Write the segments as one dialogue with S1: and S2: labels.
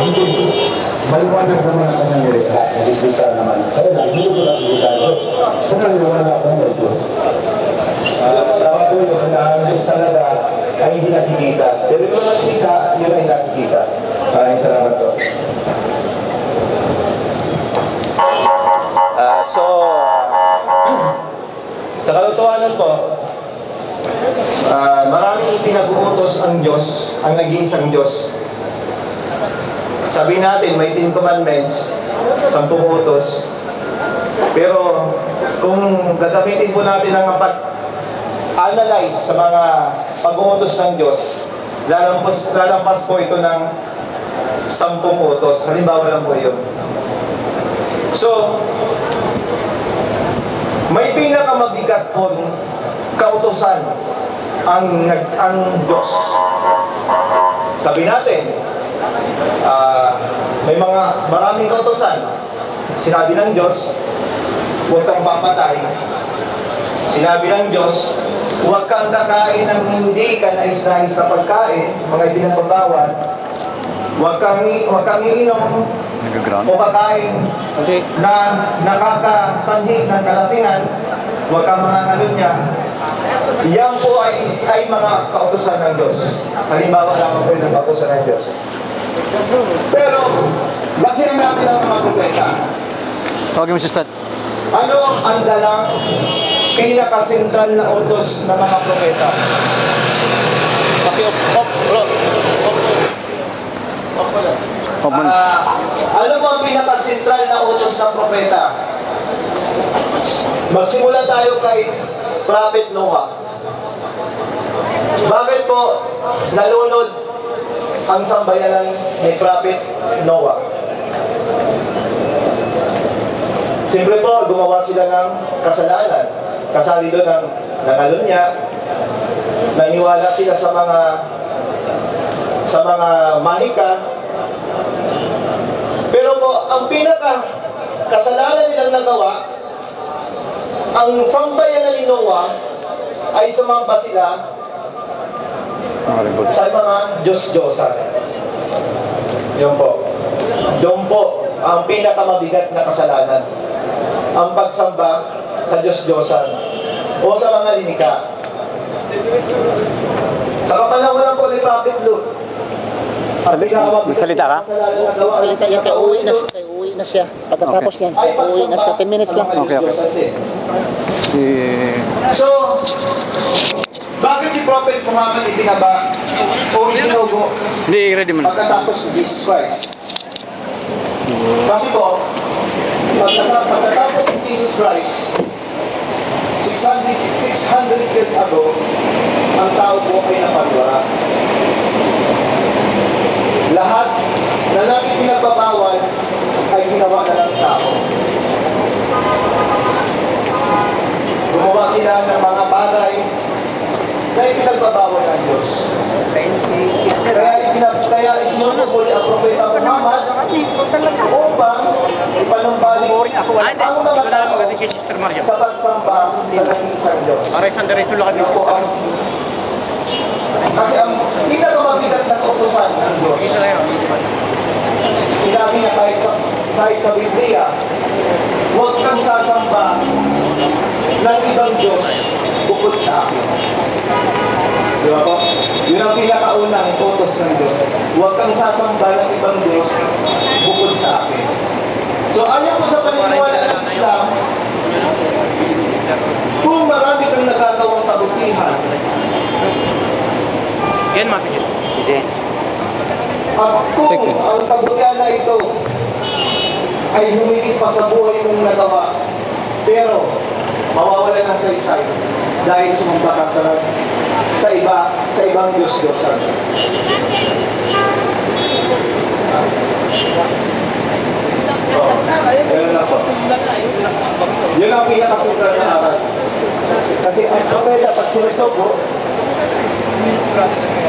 S1: hindi. Maliwanag naman ang kanyang nirika. Nakikita naman. Kaya lang, hindi ko nakikita ito. Sa naliwanag ako ng Diyos. Tawag ko yun na ang Diyos talaga ay hindi nakikita. Pero yung nakikita, yun ay nakikita. Maraming salamat po.
S2: Ah, so, sa katotohanan po, ah, maraming pinag-uutos ang Diyos, ang nag-iisang Diyos. Sabi natin, may 10 commandments, 10 utos. Pero kung gagamitin po natin ang pag-analyze sa mga pag-uutos ng Diyos, lalampas, lalampas po ito ng 10 utos. Halimbawa lang po yun. So, may pinakamabigat po kautosan ang ang Diyos. Sabi natin, ah, may mga maraming kautosan. Sinabi ng Diyos, huwag kang papatay. Sinabi ng Diyos, huwag kang kakain ng hindi ka nais-nais na pagkain, mga ipinagbabawal. Huwag kang, huwag kang iinom o kakain
S3: Okay.
S2: na nakakasanhi ng kalasingan, huwag kang mga niya. Yan po ay, ay mga kautusan ng Diyos. Halimbawa lamang po yung kautusan ng Diyos. Pero, baksihan natin ang mga propeta.
S3: Mo si Stat.
S2: Ano ang dalang pinakasentral na utos ng mga propeta?
S3: Paki-off. Off. Off. Off. Off man.
S2: Ah, ano mo ang pinakasentral na utos ng propeta? Magsimula tayo kay Prophet Noah. Bakit po nalunod ang sambayanan ni Prophet Noah? Siyempre po, gumawa sila ng kasalanan. Kasali doon ang nangalunya. Naniwala sila sa mga sa mga mahika pero po, ang pinaka kasalanan nilang nagawa, ang sambayan ni Noah ay sumamba sila sa mga Diyos-Diyosan. Yun po. Yun po ang pinakamabigat na kasalanan. Ang pagsamba sa Diyos-Diyosan o sa mga linika. Sa kapanahon po ni Prophet Luke, ang
S3: Sali-
S2: pinakamabigat
S3: magsalita ka?
S2: ng
S4: Salita yan, kay uwi na,
S2: Luke,
S4: kay uwi na siya. Pagkatapos
S3: Okay.
S4: yan,
S2: ay
S4: kay uwi na siya. 10 minutes lang.
S3: Okay, okay.
S2: So, Muhammad ibinaba o isinugo
S3: Hindi, ready mo na.
S2: pagkatapos ni Jesus Christ? Kasi po, pagkasa- pagkatapos ni Jesus Christ, 600, 600 years ago, ang tao po ay napagwara. Lahat na lagi pinagbabawal ay ginawa na ng tao. Gumawa sila ng mga bagay na ipinagbabawal ng Diyos. Kaya ipinag kaya isinumuli ang propeta Muhammad upang ipanumbalik ang mga tao sa pagsamba sa nag-iisang Diyos.
S3: Ito
S2: po ang kasi ang pinakamabigat na kautosan ng Diyos. Sinabi niya kahit sa, kahit sa Biblia, huwag kang sasamba ng ibang Diyos. Di ba po? Yun ang pinakaunang utos ng Diyos. Huwag kang sasamba ng ibang Diyos bukod sa akin. So ayon po sa paniniwala ng Islam, kung marami kang nagagawang kabutihan,
S3: Yan, mapigil.
S2: at kung ang kabutihan na ito ay humigit pa sa buhay mong nagawa, pero mawawala ng saysay dahil sumumpa ka sa, sa iba, sa ibang Diyos-Diyosan. Oh, ganun lang po. Yun ang pinakasentral na aral. Kasi ang propeta, pag sinusobo,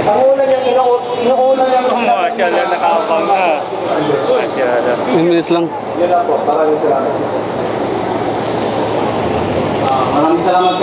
S2: ang una inu- inuuna niyang
S3: Masyala, nakakapang na. Masyala. 10 minutes lang.
S2: Yun lang po. Maraming salamat.
S1: Maraming salamat